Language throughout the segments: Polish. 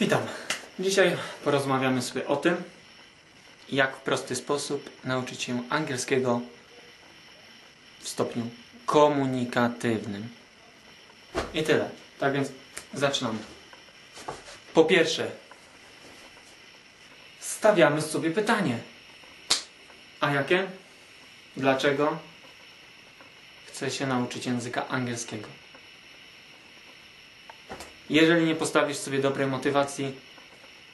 Witam. Dzisiaj porozmawiamy sobie o tym, jak w prosty sposób nauczyć się angielskiego w stopniu komunikatywnym. I tyle. Tak więc zaczynamy. Po pierwsze, stawiamy sobie pytanie. A jakie? Dlaczego chcę się nauczyć języka angielskiego? Jeżeli nie postawisz sobie dobrej motywacji,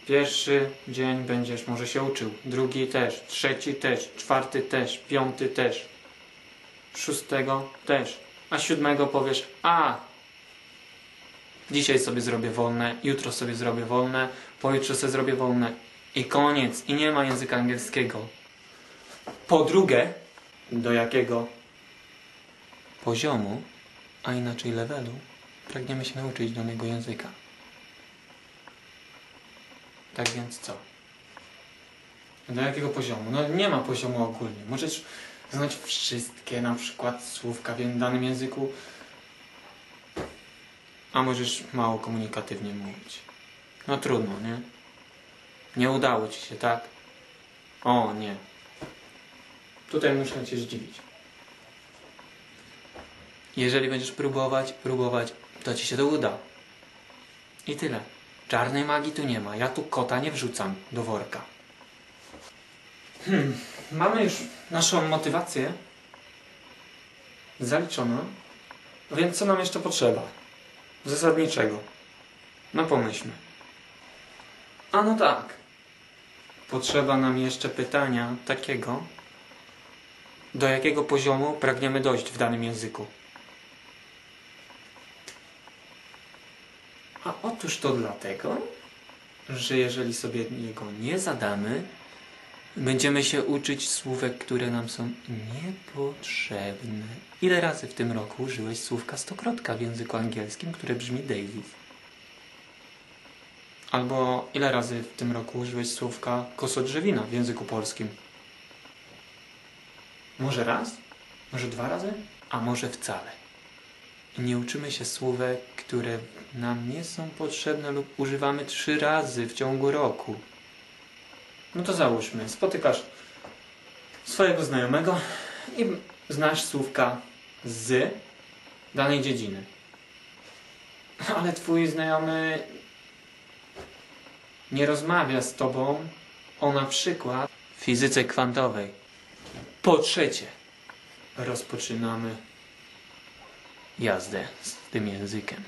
pierwszy dzień będziesz może się uczył, drugi też, trzeci też, czwarty też, piąty też, szóstego też, a siódmego powiesz, a dzisiaj sobie zrobię wolne, jutro sobie zrobię wolne, pojutrze sobie zrobię wolne. I koniec, i nie ma języka angielskiego. Po drugie, do jakiego poziomu, a inaczej levelu, pragniemy się nauczyć danego języka. Tak więc co? Do jakiego poziomu? No nie ma poziomu ogólnie. Możesz znać wszystkie na przykład słówka w danym języku, a możesz mało komunikatywnie mówić. No trudno, nie? Nie udało ci się, tak? O, nie. Tutaj muszę cię zdziwić. Jeżeli będziesz próbować, próbować, to ci się to uda. I tyle. Czarnej magii tu nie ma. Ja tu kota nie wrzucam do worka. Hmm. Mamy już naszą motywację zaliczoną. Więc co nam jeszcze potrzeba? Zasadniczego. No pomyślmy. A no tak. Potrzeba nam jeszcze pytania takiego, do jakiego poziomu pragniemy dojść w danym języku. A otóż to dlatego, że jeżeli sobie jego nie zadamy, będziemy się uczyć słówek, które nam są niepotrzebne. Ile razy w tym roku użyłeś słówka stokrotka w języku angielskim, które brzmi Daisy? Albo ile razy w tym roku użyłeś słówka kosodrzewina w języku polskim? Może raz? Może dwa razy? A może wcale? Nie uczymy się słówek, które nam nie są potrzebne lub używamy trzy razy w ciągu roku. No to załóżmy, spotykasz swojego znajomego i znasz słówka z danej dziedziny. Ale twój znajomy nie rozmawia z tobą o na przykład fizyce kwantowej. Po trzecie, rozpoczynamy jazdę z tym językiem.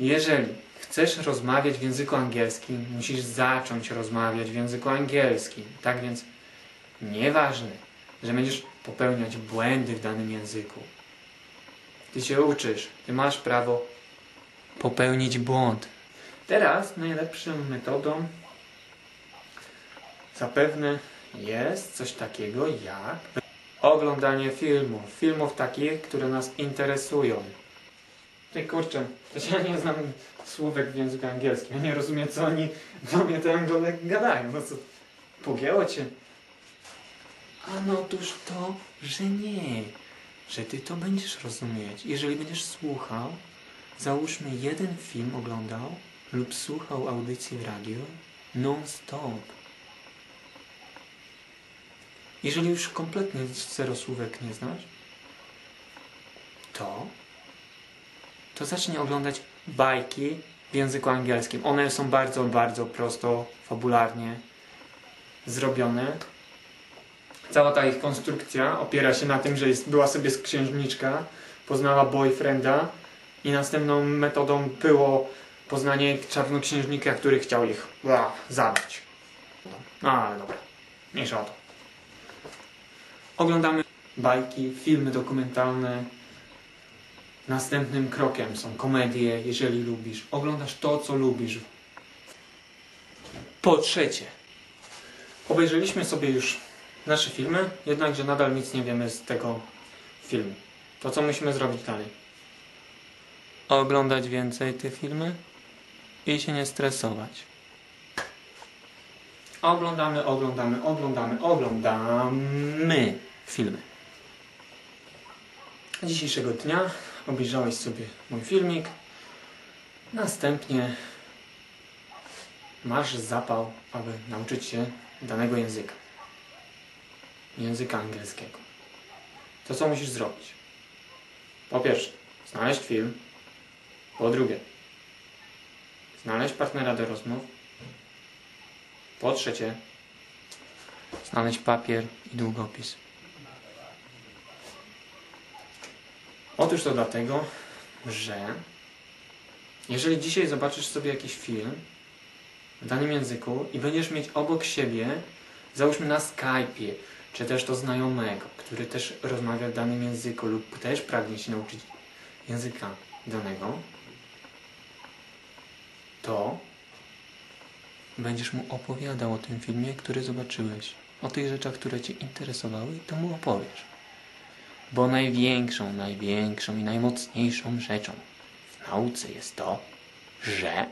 Jeżeli chcesz rozmawiać w języku angielskim, musisz zacząć rozmawiać w języku angielskim. Tak więc nieważne, że będziesz popełniać błędy w danym języku. Ty się uczysz, ty masz prawo popełnić błąd. Teraz najlepszą metodą zapewne jest coś takiego jak oglądanie filmów. Filmów takich, które nas interesują. Ty kurczę, ja nie znam słówek w języku angielskim. Ja nie rozumiem, co oni do mnie tam gadają. No co, pogięło cię? A no otóż to, że nie. Że ty to będziesz rozumieć. Jeżeli będziesz słuchał, załóżmy jeden film oglądał lub słuchał audycji w radio non-stop. Jeżeli już kompletnie zero słówek nie znasz, to to zacznij oglądać bajki w języku angielskim. One są bardzo, bardzo prosto, fabularnie zrobione. Cała ta ich konstrukcja opiera się na tym, że jest, była sobie księżniczka, poznała boyfrienda i następną metodą było poznanie czarnoksiężnika, który chciał ich zabić. No, ale dobra, mniejsza o to. Oglądamy bajki, filmy dokumentalne, Następnym krokiem są komedie, jeżeli lubisz. Oglądasz to, co lubisz. Po trzecie, obejrzeliśmy sobie już nasze filmy, jednakże nadal nic nie wiemy z tego filmu. To co musimy zrobić dalej? Oglądać więcej te filmy i się nie stresować. Oglądamy, oglądamy, oglądamy, oglądamy filmy. Dzisiejszego dnia obejrzałeś sobie mój filmik. Następnie masz zapał, aby nauczyć się danego języka. Języka angielskiego. To co musisz zrobić? Po pierwsze, znaleźć film. Po drugie, znaleźć partnera do rozmów. Po trzecie, znaleźć papier i długopis. Otóż to dlatego, że jeżeli dzisiaj zobaczysz sobie jakiś film w danym języku i będziesz mieć obok siebie, załóżmy na Skype'ie, czy też to znajomego, który też rozmawia w danym języku lub też pragnie się nauczyć języka danego, to będziesz mu opowiadał o tym filmie, który zobaczyłeś, o tych rzeczach, które Cię interesowały to mu opowiesz. Bo największą, największą i najmocniejszą rzeczą w nauce jest to, że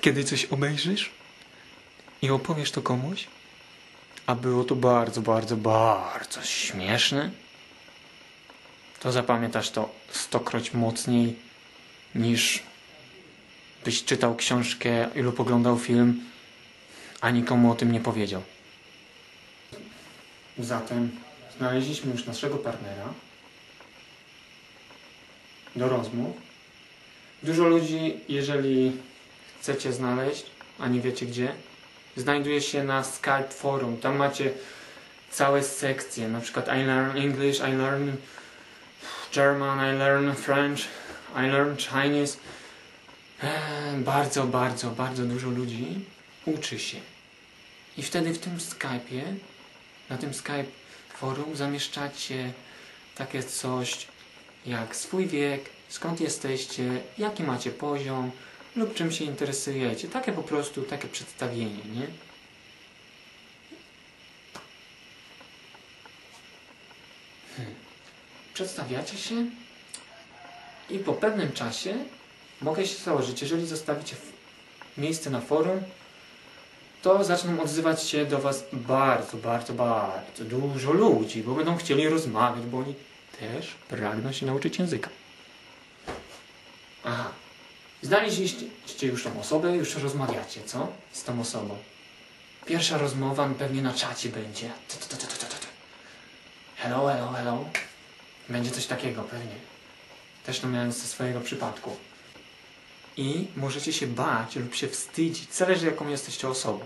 kiedy coś obejrzysz i opowiesz to komuś, a było to bardzo, bardzo, bardzo śmieszne, to zapamiętasz to stokroć mocniej niż byś czytał książkę lub oglądał film, a nikomu o tym nie powiedział. Zatem znaleźliśmy już naszego partnera do rozmów. Dużo ludzi, jeżeli chcecie znaleźć, a nie wiecie gdzie, znajduje się na Skype forum. Tam macie całe sekcje, na przykład I learn English, I learn German, I learn French, I learn Chinese. Eee, Bardzo, bardzo, bardzo dużo ludzi uczy się. I wtedy w tym Skype'ie, na tym Skype forum zamieszczacie takie coś jak swój wiek, skąd jesteście, jaki macie poziom lub czym się interesujecie. Takie po prostu, takie przedstawienie, nie? Hmm. Przedstawiacie się i po pewnym czasie mogę się założyć, jeżeli zostawicie miejsce na forum, to zaczną odzywać się do Was bardzo, bardzo, bardzo dużo ludzi, bo będą chcieli rozmawiać, bo oni też pragną się nauczyć języka. Aha. Znaleźliście już tą osobę, już rozmawiacie, co? Z tą osobą. Pierwsza rozmowa pewnie na czacie będzie. Hello, hello, hello. Będzie coś takiego pewnie. Też to miałem ze swojego przypadku. I możecie się bać lub się wstydzić. Zależy jaką jesteście osobą.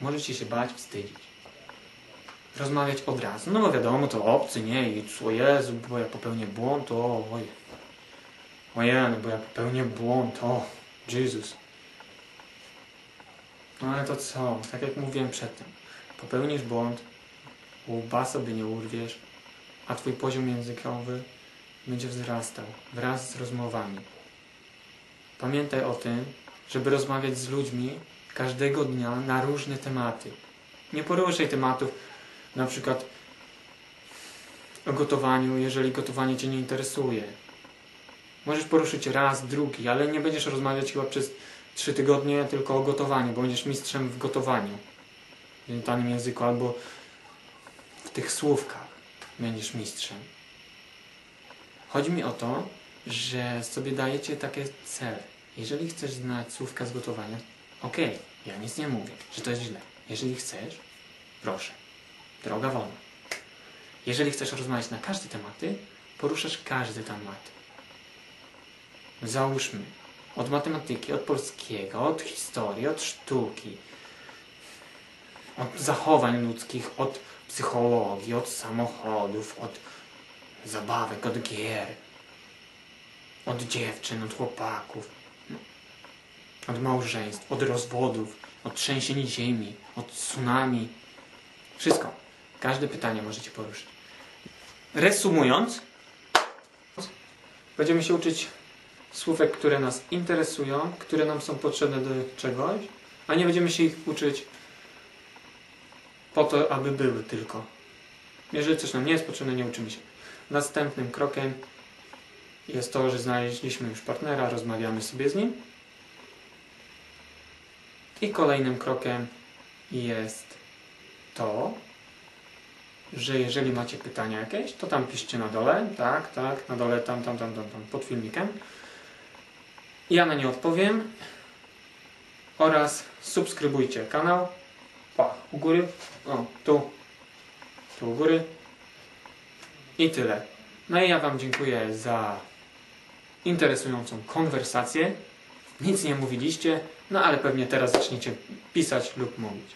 Możecie się bać, wstydzić. Rozmawiać od razu. No bo wiadomo, to obcy, nie? I o Jezu, bo ja popełnię błąd, o oj. Ojej, bo ja popełnię błąd, o Jezus. No ale to co? Tak jak mówiłem przedtem. Popełnisz błąd, łba sobie nie urwiesz, a twój poziom językowy będzie wzrastał wraz z rozmowami. Pamiętaj o tym, żeby rozmawiać z ludźmi każdego dnia na różne tematy. Nie poruszaj tematów, na przykład o gotowaniu, jeżeli gotowanie Cię nie interesuje. Możesz poruszyć raz, drugi, ale nie będziesz rozmawiać chyba przez trzy tygodnie tylko o gotowaniu, bo będziesz mistrzem w gotowaniu w danym języku albo w tych słówkach będziesz mistrzem. Chodzi mi o to, że sobie dajecie takie cele. Jeżeli chcesz znać słówka z gotowania, okej, ja nic nie mówię, że to jest źle. Jeżeli chcesz, proszę, droga wolna. Jeżeli chcesz rozmawiać na każde tematy, poruszasz każdy temat. Załóżmy, od matematyki, od polskiego, od historii, od sztuki, od zachowań ludzkich, od psychologii, od samochodów, od zabawek, od gier, od dziewczyn, od chłopaków, od małżeństw, od rozwodów, od trzęsień ziemi, od tsunami. Wszystko. Każde pytanie możecie poruszyć. Resumując, będziemy się uczyć słówek, które nas interesują, które nam są potrzebne do czegoś, a nie będziemy się ich uczyć po to, aby były tylko. Jeżeli coś nam nie jest potrzebne, nie uczymy się. Następnym krokiem jest to, że znaleźliśmy już partnera, rozmawiamy sobie z nim. I kolejnym krokiem jest to, że jeżeli macie pytania jakieś, to tam piszcie na dole, tak, tak, na dole, tam, tam, tam, tam, tam pod filmikiem. Ja na nie odpowiem oraz subskrybujcie kanał. Pa, u góry. O, tu. Tu u góry. I tyle. No i ja Wam dziękuję za interesującą konwersację. Nic nie mówiliście, no ale pewnie teraz zaczniecie pisać lub mówić.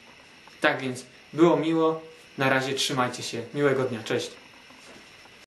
Tak więc było miło. Na razie trzymajcie się. Miłego dnia. Cześć.